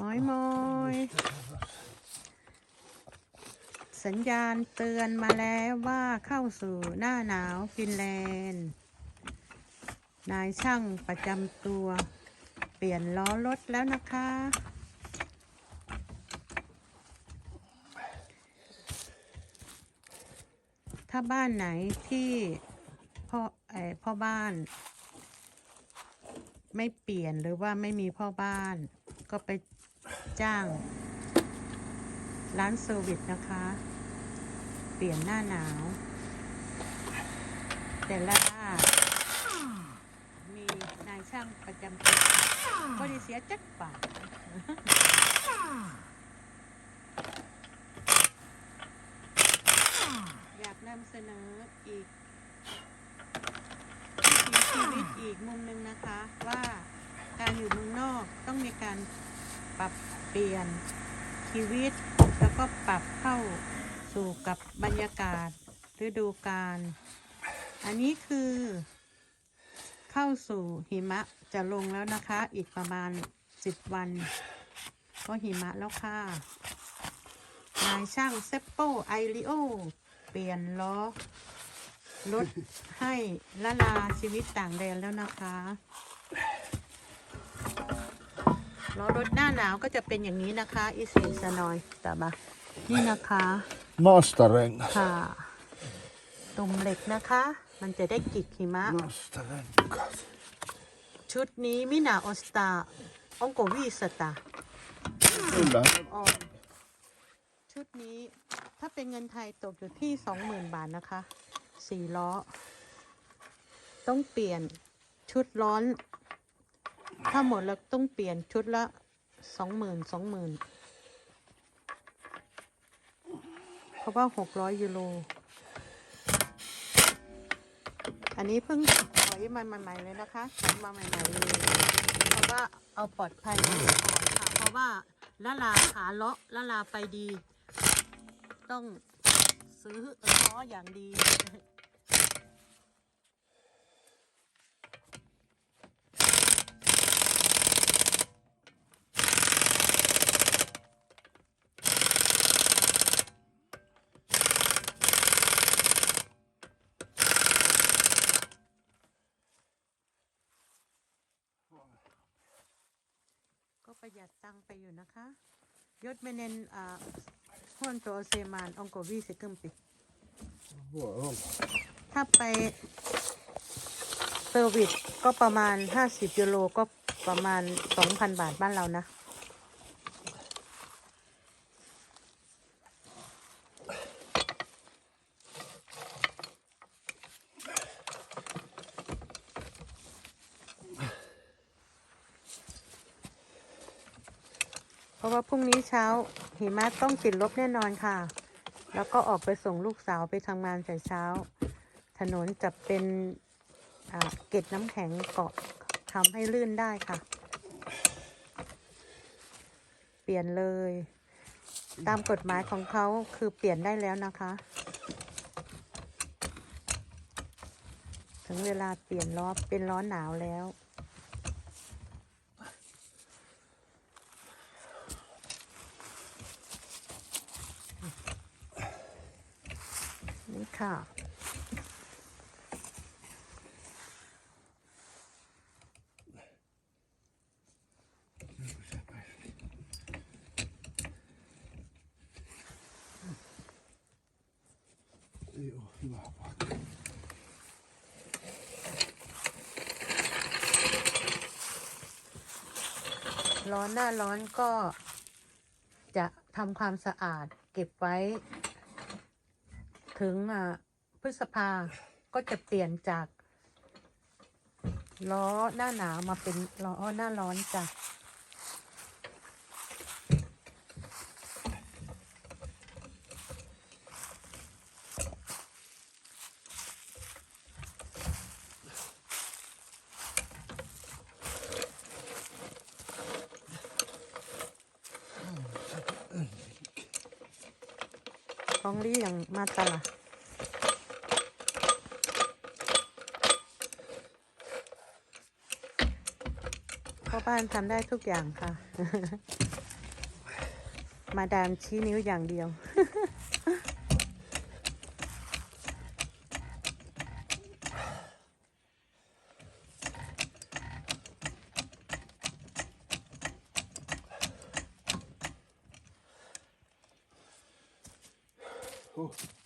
มอยมอยสัญญาณเตือนมาแล้วว่าเข้าสู่หน้าหนาวฟินแลนด์ นายช่างประจำตัว เปลี่ยนล้อรถแล้วนะคะ ถ้าบ้านไหนที่พ่อไออพ่อบ้าน ไม่เปลี่ยนหรือว่าไม่มีพ่อบ้าน ก็ไป จ้าง ร้านเซอร์วิสนะคะ เปลี่ยนหน้าหนาว แต่ละมีนายช่างประจำตัวก็ได้เสียจักบาอยากนำเสนออีกชีวิตอีกมุมหนึ่งนะคะว่าการอยู่เมืองนอกต้องมีการปรับ ปลี่ยนชีวิต แล้วก็ปรับเข้าสู่กับบรรยากาศฤดูกาลอันนี้คือ เข้าสู่หิมะจะลงแล้วนะคะ อีกประมาณ10วัน ก็หิมะแล้วค่ะนายช่างเซปโปไอริโอเปลี่ยนล้อรถให้ละลาชีวิตต่างแดนแล้วนะคะ ล้อรถหน้าหนาวก็จะเป็นอย่างนี้นะคะอีสีสนอยตาบะนี่นะคะ Nastaregn. ค่ะตุ่มเหล็กนะคะ มันจะได้กิกหิมะ Nastaregn. ชุดนี้มินาออสตาองโกวีสตา Undrar. ออนชุดนี้ถ้าเป็นเงินไทยตกอยู่ที่สองหมื่นบาทนะคะสี่ล้อ ต้องเปลี่ยนชุดร้อน ถ้าหมดแล้วต้องเปลี่ยนชุดละสองหมื่นสองหมื่นเพราะว่าหกร้อยยูโร อันนี้เพิ่งถอยมาใหม่ๆเลยนะคะถอยมาใหม่ๆเลยเพราะว่าเอาปลอดภัยค่ะเพราะว่าละลาขาเลาะละลาไปดี ต้องซื้อล้ออย่างดี ประหยัดตังไปอยู่นะคะยศเมเนนอ่าฮอนตัวเซมานองโกวีเซกึมปิถ้าไปเซอร์วิสก็ประมาณ 50 ยูโรก็ประมาณ 2,000 บาทบ้านเรานะ ราะว่าพรุ่งนี้เช้าหิมะต้องติดลบแน่นอนค่ะ แล้วก็ออกไปส่งลูกสาวไปทำงานแต่เช้า ถนนจะเป็นเกล็ดน้ำแข็งเกาะทำให้ลื่นได้ค่ะ เปลี่ยนเลย ตามกฎหมายของเขาคือเปลี่ยนได้แล้วนะคะ ถึงเวลาเปลี่ยนล้อเป็นล้อหนาวแล้ว นี่ ค่ะ ร้อนหน้าร้อนก็จะทำความสะอาดเก็บไว้ ถึงอ่าพฤษภาก็จะเปลี่ยนจาก ล้อหน้าหนาวมาเป็นล้อหน้าร้อนจ้ะ ของลี่อย่างมาตลาดพ่อบ้านทำได้ทุกอย่างค่ะ มาดามชี้นิ้วอย่างเดียว โ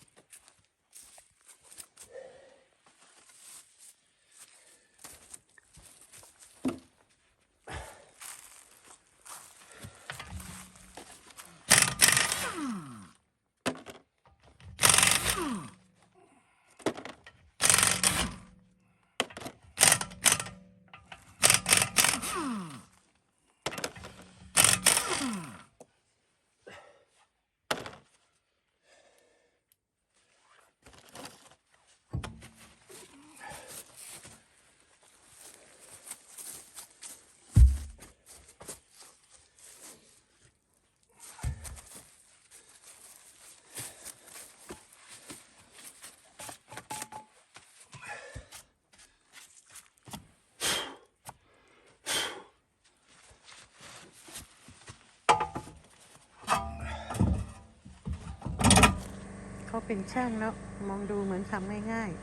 เขาเป็นช่างแล้ว มองดูเหมือนทำง่ายๆ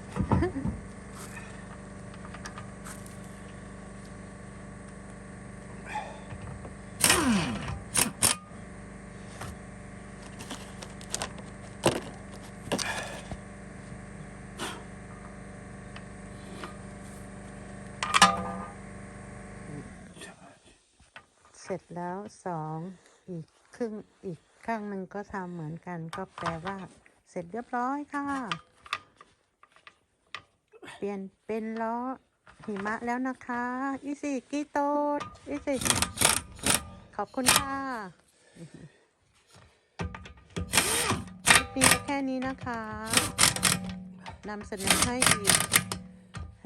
เสร็จแล้วสองอีกครึ่งอีกข้างหนึ่งก็ทำเหมือนกันก็แปลว่า ร็จเรียบร้อยค่ะ เปลี่ยนเป็นล้อหิมะแล้วนะคะอีสิกีโตดอีสิขอบคุณค่ะคลิปนี้แค่นี้นะคะนำเสนอให้อีก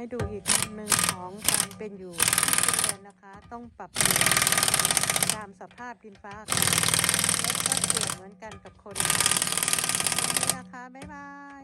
ให้ดูอีกมุมหนึ่งของการเป็นอยู่ที่ฟินแลนด์นะคะ ต้องปรับเปลี่ยนตามสภาพดินฟ้าอากาศและก็เปลี่ยนเหมือนกันกับคนนี่นะคะ บ๊ายบาย